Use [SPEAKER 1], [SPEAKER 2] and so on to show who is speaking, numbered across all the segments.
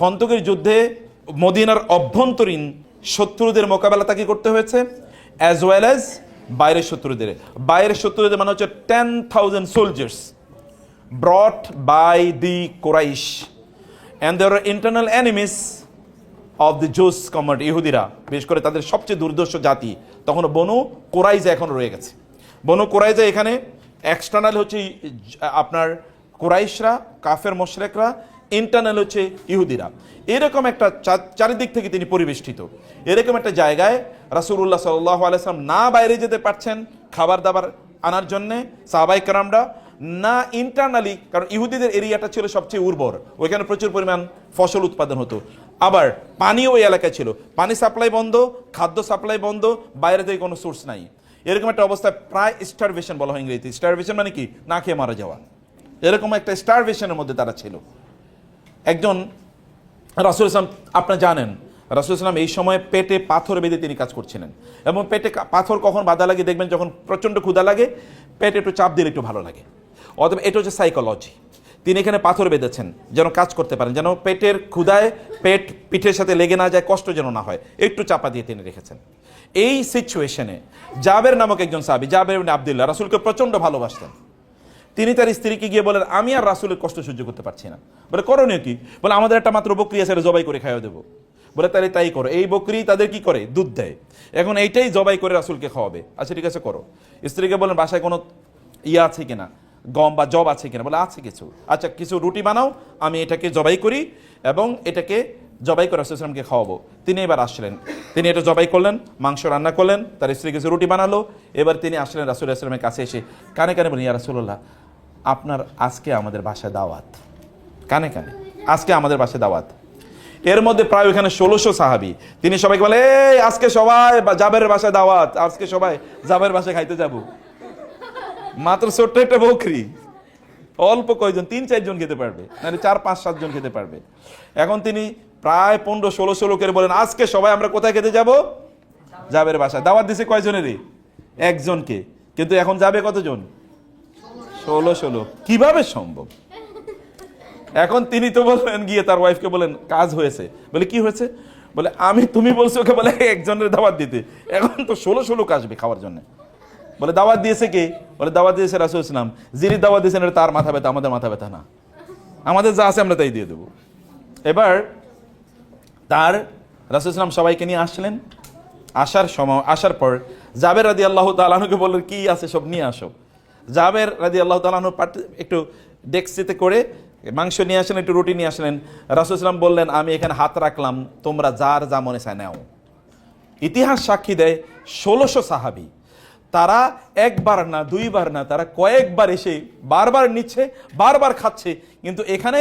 [SPEAKER 1] খন্দকের যুদ্ধে মদিনার অভ্যন্তরীণ শত্রুদের মোকাবেলা তাকে করতে হয়েছে অ্যাজ ওয়েল অ্যাজ বাইরের শত্রুদের। বাইরের শত্রুদের মানে হচ্ছে ten thousand soldiers brought by the Quraysh and their internal enemies of the Jews কমার্ট ইহুদিরা, বিশেষ করে তাদের সবচেয়ে দুর্দর্শ জাতি। তখন বনু কোরাইজা এখন রয়ে গেছে। বনু কোরাইজা এখানে এক্সটার্নাল হচ্ছে, আপনার কোরাইশরা, কাফের, মোশরেকরা ইন্টারনাল হচ্ছে ইহুদিরা। এরকম একটা চারিদিক থেকে তিনি পরিবেষ্টিত। এরকম একটা জায়গায় রাসুল্লাহ সাল্লাহ আলাইসলাম না বাইরে যেতে পারছেন খাবার দাবার আনার জন্যে সাহাবাই কারামরা। না ইন্টারনালি কারণ ইহুদিদের এরিয়াটা ছিল সবচেয়ে উর্বর। ওইখানে প্রচুর পরিমাণ ফসল উৎপাদন হতো। আবার পানিও ওই এলাকায় ছিল। পানি সাপ্লাই বন্ধ, খাদ্য সাপ্লাই বন্ধ, বাইরে থেকে কোনো সোর্স নাই। এরকম একটা অবস্থায় প্রায় স্টারভেশন বলা হয় ইংরেজিতে। স্টারভেশন মানে কি? না খেয়ে মারা যাওয়া। এরকম একটা স্টারভেশনের মধ্যে তারা ছিল। একজন রাসুল ইসলাম, আপনার জানেন, রাসুল ইসলাম এই সময় পেটে পাথর বেঁধে তিনি কাজ করছিলেন। এবং পেটে পাথর কখন বাধা লাগে দেখবেন যখন প্রচণ্ড ক্ষুধা লাগে, পেটে একটু চাপ দিলে একটু ভালো লাগে। অথবা এটা হচ্ছে সাইকোলজি তিনি এখানে পাথর বেঁধেছেন, যেন কাজ করতে পারেন, যেন পেটের ক্ষুধায় পেট পিঠের সাথে লেগে না যায়, কষ্ট যেন না হয়, একটু চাপা দিয়ে তিনি রেখেছেন। এই সিচুয়েশনে জাবের নামক একজন সাহাবি, জাবের আবদুল্লাহ, রাসুলকে প্রচণ্ড ভালোবাসতেন। তিনি তার স্ত্রীকে গিয়ে বলেন, আমি আর রাসুলের কষ্ট সহ্য করতে পারছি না। বলে, করণীয় কি? বলে, আমাদের একটা মাত্র বকরি আছে জবাই করে খাইয়ে দেবো। বলে, তাহলে তাই করো। এই বকরি তাদের কি করে? দুধ দেয়। এখন এইটাই জবাই করে রাসুলকে খাওয়াবে। আচ্ছা ঠিক আছে, করো। স্ত্রীকে বলেন, বাসায় কোনো ইয়ে আছে কিনা? গম বা জব আছে কিনা? বলে, আছে কিছু। আচ্ছা কিছু রুটি বানাও, আমি এটাকে জবাই করি এবং এটাকে জবাই করে রাসুলামকে খাওয়াবো। তিনি এবার আসলেন। তিনি এটা জবাই করলেন, মাংস রান্না করলেন, তার স্ত্রী কিছু রুটি বানালো, এবার তিনি আসলেন রাসুল আসলামের কাছে এসে কানে কানে বলেন ইয়া রাসুল্লাহ আপনার আজকে আমাদের বাসায় দাওয়াত। কানে কানে, আজকে আমাদের বাসায় দাওয়াত। এর মধ্যে প্রায় ওখানে ষোলোশো সাহাবি। তিনি সবাইকে বলে, এই, আজকে সবাই জাবের বাসায় দাওয়াত, আজকে সবাই জাবের বাসায় খাইতে যাব। মাত্র ছোট্ট একটা বকরি, অল্প কয়জন, তিন চারজন খেতে পারবে মানে চার, পাঁচ, সাতজন খেতে পারবে। এখন তিনি প্রায় পনেরো ষোলোশো লোকের বলেন, আজকে সবাই আমরা কোথায় খেতে যাব? জাবের বাসায়। দাওয়াত দিছে কয়জনেরই? একজনকে। কিন্তু এখন যাবে কতজন? ষোলো ষোলো। কীভাবে সম্ভব? এখন তিনি তো বললেন, গিয়ে তার ওয়াইফকে বলেন, কাজ হয়েছে। বলে, কি হয়েছে? বলে, আমি, তুমি বলছো ওকে বলে, একজনের দাওয়াত দিতে। এখন তো ষোলো ষোলো আসবে খাওয়ার জন্য। বলে, দাওয়াত দিয়েছে কে? বলে, দাওয়াত দিয়েছে রাসুল ইসলাম যিনি দাওয়াত দিয়েছেন তার মাথা ব্যথা, আমাদের মাথা ব্যথা না। আমাদের যা আছে আমরা তাই দিয়ে দেবো। এবার তার রাসুল ইসলাম সবাইকে নিয়ে আসলেন আসার সময়, আসার পর জাবের রাদি আল্লাহ তালানুকে বললেন কি আছে সব নিয়ে আসো? জাবের রাদি আল্লাহ তালানু একটু ডেক্সিতে করে মাংস নিয়ে আসলেন, একটু রুটি নিয়ে আসলেন। রাসুল ইসলাম বললেন, আমি এখানে হাত রাখলাম, তোমরা যার যা মনে চায় নাও। ইতিহাস সাক্ষী দেয় ষোলোশো সাহাবি। তারা একবার না, দুইবার না, তারা কয়েকবার এসে বারবার নিচ্ছে, বারবার খাচ্ছে, কিন্তু এখানে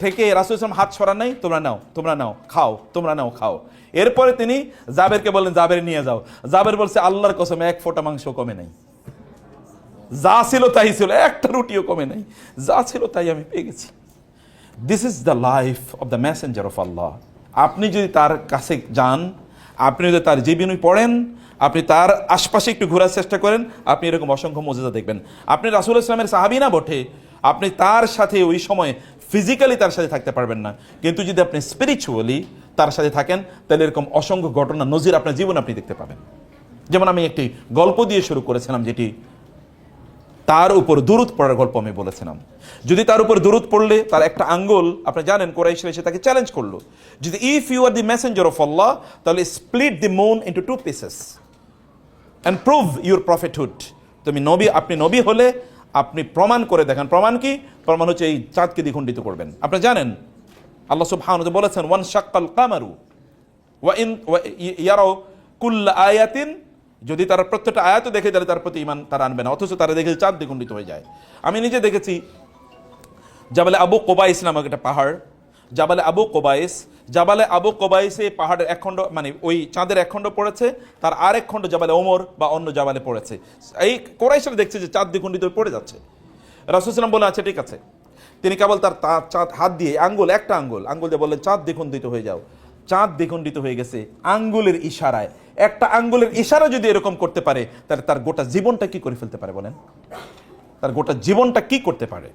[SPEAKER 1] থেকে রাসুল ইসলাম হাত সরা নাই, তোমরা নাও তোমরা নাও, খাও, তোমরা নাও, খাও। এরপরে তিনি জাবেরকে বললেন, জাবের নিয়ে যাও। জাবের বলছে, আল্লাহর কসম, এক ফোঁটা মাংস কমে নাই। যা ছিল তাই ছিল, একটা রুটিও কমে নাই। যা ছিল তাই আমি পেয়ে গেছি। This is the life of the messenger of Allah আপনি যদি তার কাছে যান, আপনি যদি তার জীবনী পড়েন, আপনি তার আশপাশে একটু ঘোরার চেষ্টা করেন, আপনি এরকম অসংখ্য মজুদা দেখবেন। আপনি রাসুল ইসলামের সাহাবি না বটে, আপনি তার সাথে ওই সময় ফিজিক্যালি তার সাথে থাকতে পারবেন না। কিন্তু যদি আপনি স্পিরিচুয়ালি তার সাথে থাকেন, তাহলে এরকম অসংখ্য ঘটনা, নজির আপনার জীবন আপনি দেখতে পাবেন। যেমন আমি একটি গল্প দিয়ে শুরু করেছিলাম, যেটি তার উপর দূরত পড়ার গল্প আমি বলেছিলাম। যদি তার উপর দূরত পড়লে, তার একটা আঙ্গুল, আপনি জানেন, কোরাইশরা এসে তাকে চ্যালেঞ্জ করল। যদি if you are the messenger of Allah তাহলে split the moon into two pieces and prove your prophethood তুমি নবী, আপনি নবী হলে আপনি প্রমাণ করে দেখেন। প্রমাণ কি? প্রমাণ হচ্ছে এই চাঁদকে দ্বিখণ্ডিত করবেন। আপনি জানেন, আল্লাহ সুবহান বলেছেন, ওয়ান শাক্কাল কামারু ওয়া ইন ইয়ারাও কুল্লা আয়াতিন। যদি তারা প্রত্যেকটা আয়াত দেখে, তাহলে তার প্রতি ইমান তারা আনবে না। অথচ তারা দেখে চাঁদ দ্বিগুণ্ডিত হয়ে যায়। আমি নিজে দেখেছি, জাবালে আবু কোবাইস ইসলাম একটা পাহাড় জাবালে আবু কোবাইস, জাবালে আবু কোবাইসে পাহাড়ের এক খণ্ড মানে ওই চাঁদের এক খণ্ড পড়েছে, তার আর এক খণ্ড জাবালে ওমর বা অন্য জাবালে পড়েছে। এই কোরাইশরা দেখছে যে চাঁদ দ্বিখণ্ডিত পড়ে যাচ্ছে। রাসুসালাম বলে আচ্ছা ঠিক আছে। তিনি কেবল তার চাঁদ, হাত দিয়ে আঙ্গুল, একটা আঙ্গুল আঙ্গুল দিয়ে বললেন, চাঁদ দ্বিখণ্ডিত হয়ে যাও। চাঁদ দ্বিখণ্ডিত হয়ে গেছে আঙ্গুলের ইশারায়। একটা আঙ্গুলের ইশারা যদি এরকম করতে পারে, তাহলে তার গোটা জীবনটা কি করে ফেলতে পারে বলেন? তার গোটা জীবনটা কি করতে পারে?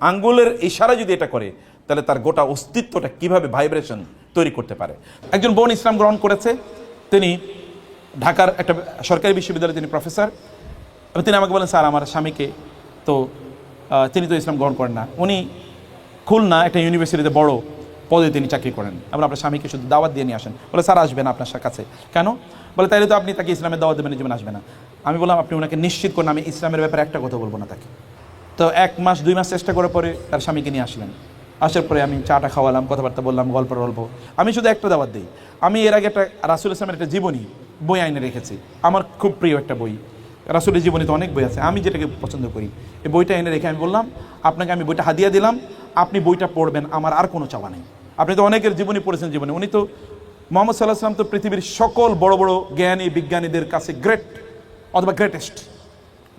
[SPEAKER 1] আঙ্গুলের ইশারা যদি এটা করে তাহলে তার গোটা অস্তিত্বটা কীভাবে ভাইব্রেশন তৈরি করতে পারে? একজন বোন ইসলাম গ্রহণ করেছে, তিনি ঢাকার একটা সরকারি বিশ্ববিদ্যালয়ে তিনি প্রফেসর তিনি আমাকে বলেন, স্যার, আমার স্বামীকে তো তিনি তো ইসলাম গ্রহণ করেন না। উনি খুলনা একটা ইউনিভার্সিটিতে বড় পদে তিনি চাকরি করেন। এবং আপনার স্বামীকে শুধু দাওয়াত দিয়ে নিয়ে আসেন। বলে, স্যার আসবেন আপনার কাছে। কেন? বলে, তাইলে তো আপনি তাকে ইসলামের দাওয়াত দেবেন জীবন আসবে না। আমি বললাম, আপনি ওনাকে নিশ্চিত করুন, আমি ইসলামের ব্যাপারে একটা কথা বলব না তাকে। তো এক মাস, দুই মাস চেষ্টা করার পরে তার স্বামীকে নিয়ে আসলেন। আসার পরে আমি চাটা খাওয়ালাম, কথাবার্তা বললাম, গল্প গল্প আমি শুধু একটা দাওয়াত দিই। আমি এর আগে একটা রাসুল ইসলামের একটা জীবনী বই আইনে রেখেছি। আমার খুব প্রিয় একটা বই। রাসুলের জীবনীতে অনেক বই আছে। আমি যেটাকে পছন্দ করি। এই বইটা এনে রেখে আমি বললাম, আপনাকে আমি বইটা হাদিয়া দিলাম। আপনি বইটা পড়বেন। আমার আর কোনো চাওয়া নেই। আপনি তো অনেকের জীবনী পড়েছেন জীবনে। উনি তো মোহাম্মদ সাল্লাহ সাল্লাম তো পৃথিবীর সকল বড় বড় জ্ঞানী বিজ্ঞানীদের কাছে গ্রেট অথবা গ্রেটেস্ট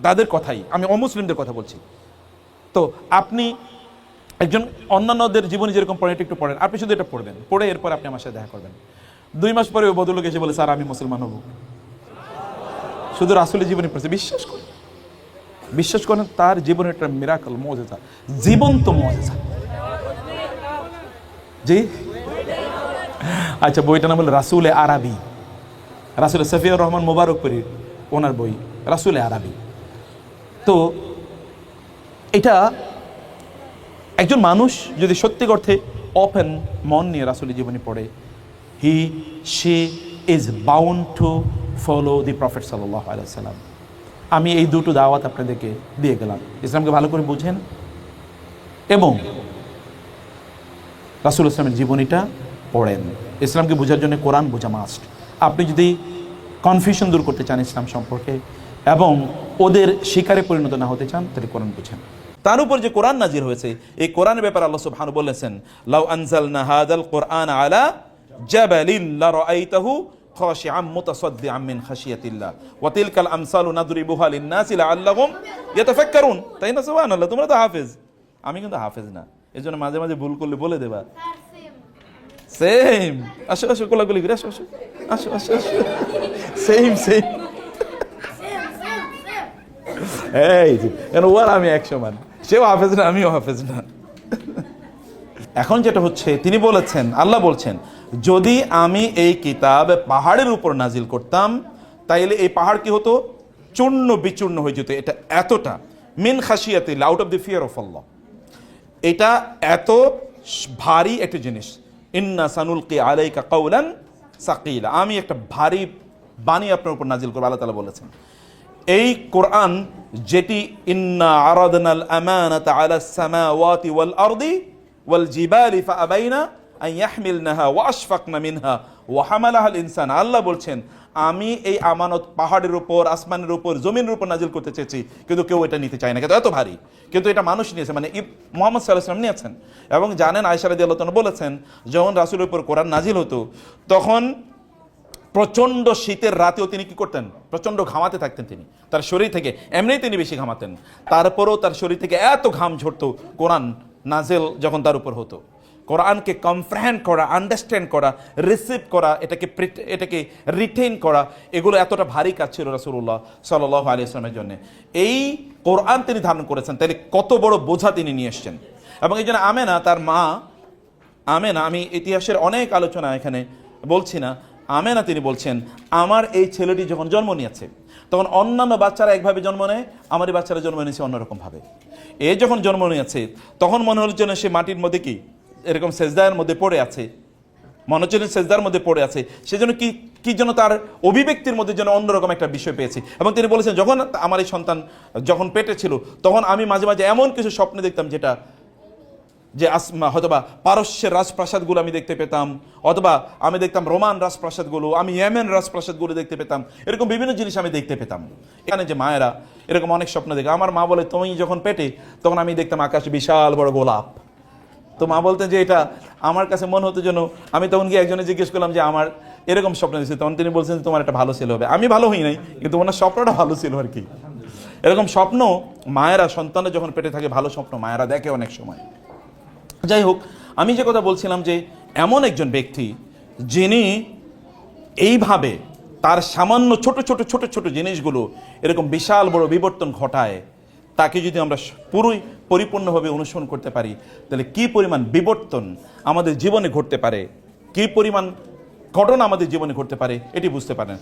[SPEAKER 1] তাদের কথাই। আমি অমুসলিমদের কথা বলছি। তো আপনি একজন অন্যান্যদের জীবনে যেরকম পড়েন, এটা একটু পড়েন। আপনি শুধু এটা পড়বেন। পড়ে এরপর আপনি আমার সাথে দেখা করবেন। দুই মাস পরে ওই বদলোক এসে বলে, স্যার, আমি মুসলমান হব। শুধু রাসুলের জীবনে পড়েছে। বিশ্বাস করেন। বিশ্বাস করেন, তার জীবনে একটা মিরাকল মজেজা। জীবন্ত মজেজা। জি? আচ্ছা বইটার নাম হলো রাসুলে আরবি। রাসুল সফিউর রহমান মোবারকপুরীর ওনার বই, রাসুলে আরবি। তো, এটা একজন মানুষ যদি সত্যি অর্থে ওপেন মন নিয়ে রাসুলের জীবনী পড়ে he say is bound to follow the prophet সাল্লাহ আলাইসাল্লাম আমি এই দুটো দাওয়াত আপনাদেরকে দিয়ে গেলাম। ইসলামকে ভালো করে বুঝেন। এবং রাসুল ইসলামের জীবনীটা পড়েন। ইসলামকে বোঝার জন্য কোরআন বোঝা মাস্ট আপনি যদি কনফিউশন দূর করতে চান ইসলাম সম্পর্কে এবং ওদের শিকারে পরিণত না হতে চান, তাহলে কোরআন বুঝেন। তার উপর যে কোরআন নাজির হয়েছে এই কোরআনের ব্যাপারে আল্লাহ সুবহানাহু বলেছেন লাউ আনজালনা হাদাল কোরআন আলা জাবালিন লারাআইতাহু খাশিআম মুতাসাদ্দিআম মিন খাশিয়াতিল্লাহ ওয়া তিলকাল আমসালু নাদরিবুহা লিন-নাসি লাআল্লাহুম ইয়াতাফাক্কারুন। তাই না সুবহানাল্লাহ তোমরা তো হাফেজ। আমি কিন্তু হাফেজ না। এজন্য মাঝে মাঝে ভুল করলে বলে দেবা। সেম আসো আসো কোলাগুলি করে আসো আসো। আসো আসো আসো। সেম সেম এই কেন ও আমি এক সমান সেও হাফেজ না, আমিও হাফেজ না। এখন যেটা হচ্ছে, তিনি বলেছেন, আল্লাহ বলছেন, যদি আমি এই কিতাব পাহাড়ের উপর নাজিল করতাম, তাইলে এই পাহাড় কি হতো? চূর্ণ বিচূর্ণ হয়ে যেত। এটা এতটা। মিন খাসিয়াতিল out of the fear of Allah. এটা এত ভারী একটা জিনিস। ইন্না সানুলকি আলাইকা কাউলান সাকিলা। আমি একটা ভারী বাণী আপনার উপর নাজিল করব, আল্লাহ তালা বলেছেন। এই কোরআন যেটি, ইন্না আরাদনাল আমানাতা আলা সামাওয়াতি ওয়াল আরদি ওয়াল জিবালি ফাআবাইনা আন ইয়াহমিলনাহা ওয়া আশফাকনা মিনহা ওয়া হামালাহাল ইনসান। আল্লাহ বলছেন, আমি এই আমানত পাহাড়ের উপর, আসমানের উপর, জমিনের উপর নাজিল করতে চেয়েছি, কিন্তু কেউ এটা নিতে চায় না। কিন্তু এত ভারী। কিন্তু এটা মানুষ নিয়েছে মানে মোহাম্মদ সাল্লাহ সাল্লাম নিয়েছেন। এবং জানেন আয়সারাদি আল্লাহ বলেছেন, যখন রাসুলের উপর কোরআন নাজিল হতো, তখন প্রচণ্ড শীতের রাতেও তিনি কি করতেন? প্রচণ্ড ঘামাতে থাকতেন তিনি। তার শরীর থেকে এমনিই তিনি বেশি ঘামাতেন। তারপরেও তার শরীর থেকে এত ঘাম ঝরতো, কোরআন নাজেল যখন তার উপর হতো। কোরআনকে কমপ্রেহেন্ড করা আন্ডারস্ট্যান্ড করা রিসিভ করা, এটাকে এটাকে রিটেন করা, এগুলো এতটা ভারী কাজ ছিল রাসুল্লাহ সাল্লাহ আলী ইসলামের জন্য। এই কোরআন তিনি ধারণ করেছেন তাহলে কত বড় বোঝা তিনি নিয়ে এসছেন। এবং এই জন্য আমেনা, তার মা, আমেনা, আমি ইতিহাসের অনেক আলোচনা এখানে বলছি না আমেনা তিনি বলছেন, আমার এই ছেলেটি যখন জন্ম নিয়েছে, তখন অন্যান্য বাচ্চারা একভাবে জন্ম নেয় আমার এই বাচ্চারা জন্ম নিয়েছে অন্যরকমভাবে। এ যখন জন্ম নিয়েছে, তখন মনে হল যেন সে মাটির মধ্যে কি, এরকম সেজদায়ের মধ্যে পড়ে আছে। মনে হচ্ছে সেজদার মধ্যে পড়ে আছে। সেজন্য কি কি যেন তার অভিব্যক্তির মধ্যে যেন অন্যরকম একটা বিষয় পেয়েছি। এবং তিনি বলেছেন, যখন আমার এই সন্তান যখন পেটে ছিল, তখন আমি মাঝে মাঝে এমন কিছু স্বপ্ন দেখতাম যেটা যে আসমা হয়তোবা পারস্যের রাজপ্রাসাদগুলো আমি দেখতে পেতাম, অথবা আমি দেখতাম রোমান রাজপ্রাসাদগুলো, আমি ইয়েমেন রাজপ্রাসাদগুলো দেখতে পেতাম, এরকম বিভিন্ন জিনিস আমি দেখতে পেতাম। এখানে যে মায়েরা, এরকম অনেক স্বপ্ন দেখে। আমার মা বলে, তুমি যখন পেটে, তখন আমি দেখতাম আকাশে বিশাল বড় গোলাপ। তো মা বলতেন যে, এটা আমার কাছে মনে হতো যেন আমি তখন গিয়ে একজনে জিজ্ঞেস করলাম যে, আমার এরকম স্বপ্ন দিয়েছে তখন তিনি বলছেন যে, তোমার একটা ভালো ছেলে হবে। আমি ভালো হই নাই, কিন্তু ওনার স্বপ্নটা ভালো ছিল আর কি। এরকম স্বপ্ন মায়েরা, সন্তানের যখন পেটে থাকে, ভালো স্বপ্ন মায়েরা দেখে অনেক সময়। যাই হোক, আমি যে কথা বলছিলাম যে এমন একজন ব্যক্তি যিনি এইভাবে তার সামান্য ছোট ছোট ছোট ছোট জিনিসগুলো এরকম বিশাল বড় বিবর্তন ঘটায়, তাকে যদি আমরা পুরোই পরিপূর্ণভাবে অনুসরণ করতে পারি, তাহলে কি পরিমাণ বিবর্তন আমাদের জীবনে ঘটতে পারে? কি পরিমাণ ঘটনা আমাদের জীবনে ঘটতে পারে? এটি বুঝতে পারেন।